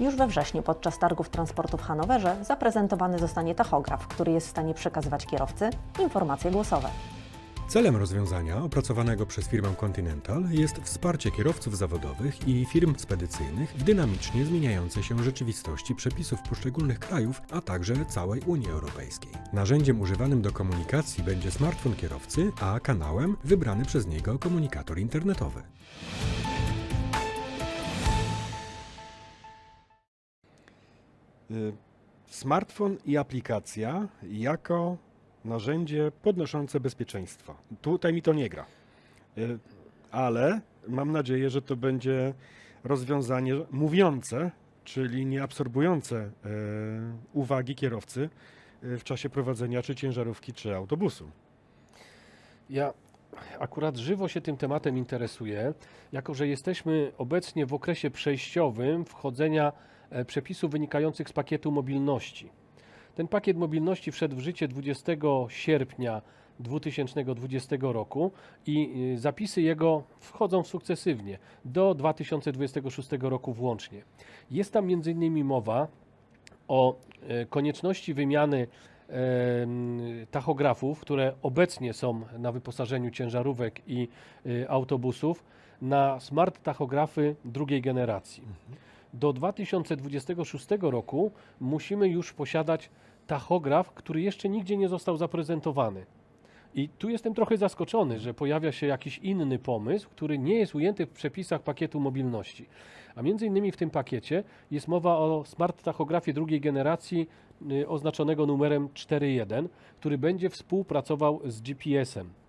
Już we wrześniu podczas targów transportu w Hanowerze zaprezentowany zostanie tachograf, który jest w stanie przekazywać kierowcy informacje głosowe. Celem rozwiązania opracowanego przez firmę Continental jest wsparcie kierowców zawodowych i firm spedycyjnych w dynamicznie zmieniającej się rzeczywistości przepisów poszczególnych krajów, a także całej Unii Europejskiej. Narzędziem używanym do komunikacji będzie smartfon kierowcy, a kanałem wybrany przez niego komunikator internetowy. Smartfon i aplikacja jako narzędzie podnoszące bezpieczeństwo. Tutaj mi to nie gra. Y, Ale mam nadzieję, że to będzie rozwiązanie mówiące, czyli nie absorbujące y, uwagi kierowcy y, w czasie prowadzenia czy ciężarówki, czy autobusu. Ja akurat żywo się tym tematem interesuję, jako że jesteśmy obecnie w okresie przejściowym wchodzenia przepisów wynikających z pakietu mobilności. Ten pakiet mobilności wszedł w życie 20 sierpnia 2020 roku i y, zapisy jego wchodzą sukcesywnie do 2026 roku włącznie. Jest tam m.in. mowa o e, konieczności wymiany em, tachografów, które obecnie są na wyposażeniu ciężarówek i y, autobusów, na smart tachografy drugiej generacji. Do 2026 roku musimy już posiadać tachograf, który jeszcze nigdzie nie został zaprezentowany. I tu jestem trochę zaskoczony, że pojawia się jakiś inny pomysł, który nie jest ujęty w przepisach pakietu mobilności. A między innymi w tym pakiecie jest mowa o smart tachografie drugiej generacji y, oznaczonego numerem 4.1, który będzie współpracował z GPS-em.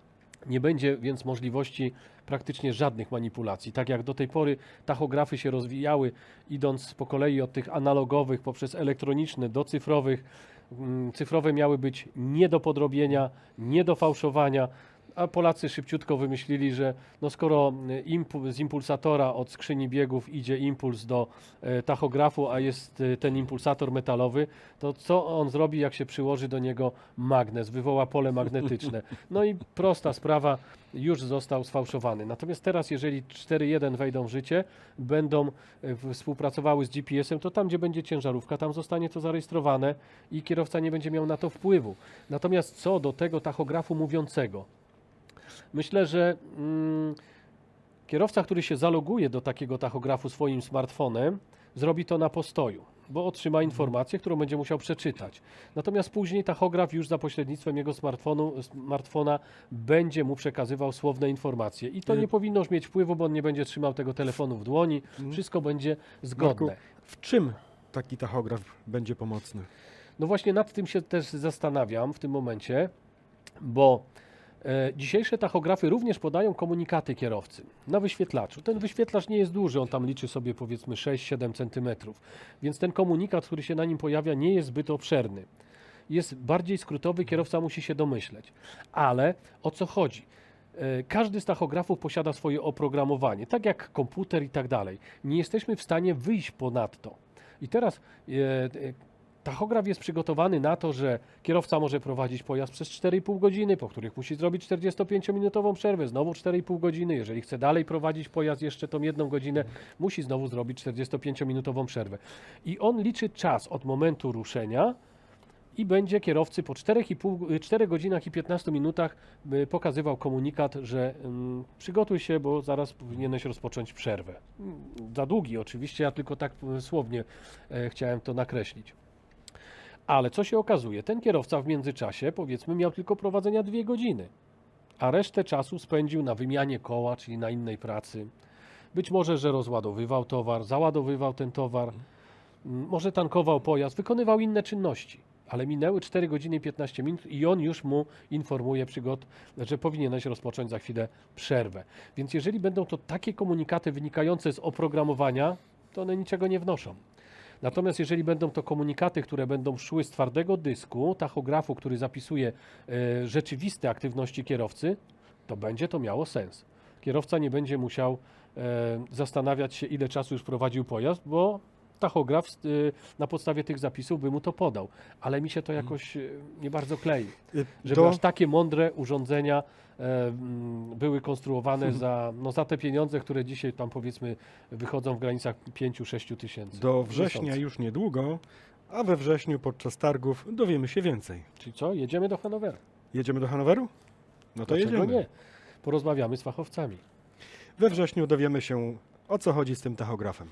Nie będzie więc możliwości praktycznie żadnych manipulacji. Tak jak do tej pory tachografy się rozwijały, idąc po kolei od tych analogowych poprzez elektroniczne do cyfrowych. Mm, Cyfrowe miały być nie do podrobienia, nie do fałszowania, a Polacy szybciutko wymyślili, że no skoro y, impu- z impulsatora od skrzyni biegów idzie impuls do e, tachografu, a jest e, ten impulsator metalowy, to co on zrobi, jak się przyłoży do niego magnes, wywoła pole magnetyczne. No i prosta sprawa, już został sfałszowany. Natomiast teraz, jeżeli 4.1 wejdą w życie, będą e, współpracowały z GPS-em, to tam, gdzie będzie ciężarówka, tam zostanie to zarejestrowane i kierowca nie będzie miał na to wpływu. Natomiast co do tego tachografu mówiącego, Myślę, że mm, kierowca, który się zaloguje do takiego tachografu swoim smartfonem, zrobi to na postoju, bo otrzyma informację, którą będzie musiał przeczytać. Natomiast później tachograf już za pośrednictwem jego smartfonu, smartfona będzie mu przekazywał słowne informacje. I to Y- nie powinno już mieć wpływu, bo on nie będzie trzymał tego telefonu w dłoni. Wszystko będzie zgodne. Marku, w czym taki tachograf będzie pomocny? No właśnie nad tym się też zastanawiam w tym momencie, bo dzisiejsze tachografy również podają komunikaty kierowcy na wyświetlaczu. Ten wyświetlacz nie jest duży, on tam liczy sobie powiedzmy 6-7 cm, więc ten komunikat, który się na nim pojawia, nie jest zbyt obszerny. Jest bardziej skrótowy, kierowca musi się domyśleć. Ale o co chodzi? E, Każdy z tachografów posiada swoje oprogramowanie, tak jak komputer i tak dalej. Nie jesteśmy w stanie wyjść ponadto. I teraz e, e, Tachograf jest przygotowany na to, że kierowca może prowadzić pojazd przez 4,5 godziny, po których musi zrobić 45-minutową przerwę, znowu 4,5 godziny. Jeżeli chce dalej prowadzić pojazd jeszcze tą jedną godzinę, musi znowu zrobić 45-minutową przerwę. I on liczy czas od momentu ruszenia i będzie kierowcy po 4,5, 4 godzinach i 15 minutach y, pokazywał komunikat, że mm, przygotuj się, bo zaraz powinieneś rozpocząć przerwę. Mm, Za długi oczywiście, ja tylko tak y, słownie e, chciałem to nakreślić. Ale co się okazuje? Ten kierowca w międzyczasie, powiedzmy, miał tylko prowadzenia dwie godziny, a resztę czasu spędził na wymianie koła, czyli na innej pracy. Być może, że rozładowywał towar, załadowywał ten towar, m, może tankował pojazd, wykonywał inne czynności. Ale minęły 4 godziny i 15 minut i on już mu informuje przygot, że powinieneś rozpocząć za chwilę przerwę. Więc jeżeli będą to takie komunikaty wynikające z oprogramowania, to one niczego nie wnoszą. Natomiast jeżeli będą to komunikaty, które będą szły z twardego dysku, tachografu, który zapisuje e, rzeczywiste aktywności kierowcy, to będzie to miało sens. Kierowca nie będzie musiał e, zastanawiać się, ile czasu już prowadził pojazd, bo tachograf y, na podstawie tych zapisów by mu to podał. Ale mi się to jakoś y, nie bardzo klei. Y, Żeby do- aż takie mądre urządzenia e, mm, były konstruowane za, no, za te pieniądze, które dzisiaj tam powiedzmy wychodzą w granicach 5-6 tysięcy. Do września miesiąca. już niedługo, a we wrześniu podczas targów dowiemy się więcej. Czyli co? Jedziemy do Hanowera. Jedziemy do Hanoweru? No to Dlaczego jedziemy. nie? Porozmawiamy z fachowcami. We wrześniu dowiemy się, o co chodzi z tym tachografem.